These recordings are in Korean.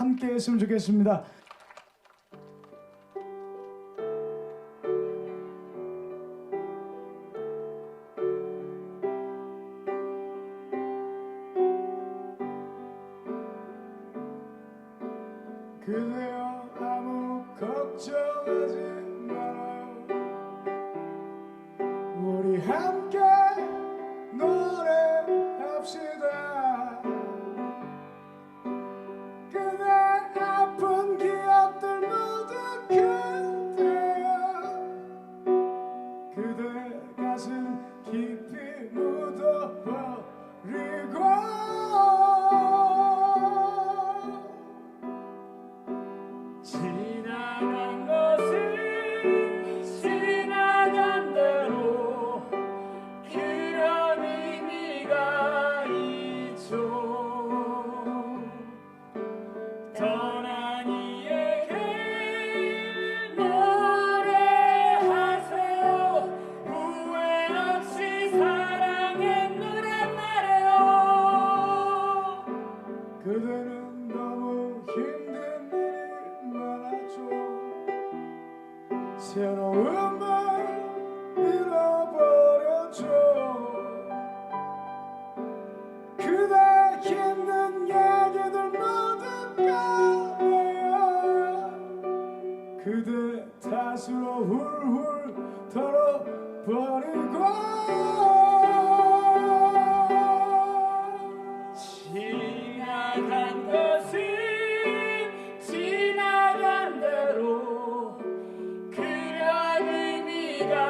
함께 했으면 좋겠습니다. 그대여 아무 걱정하지 말아요 우리 함 그대는 너무 힘든 일이 많았죠. 새로운 말 잃어버렸죠. 그대 힘든 얘기들 모두 꺼내요. 그대 탓으로 훌훌 털어버리 의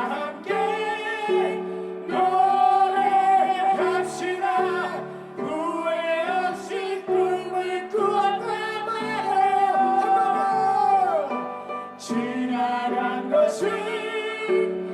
나란 것을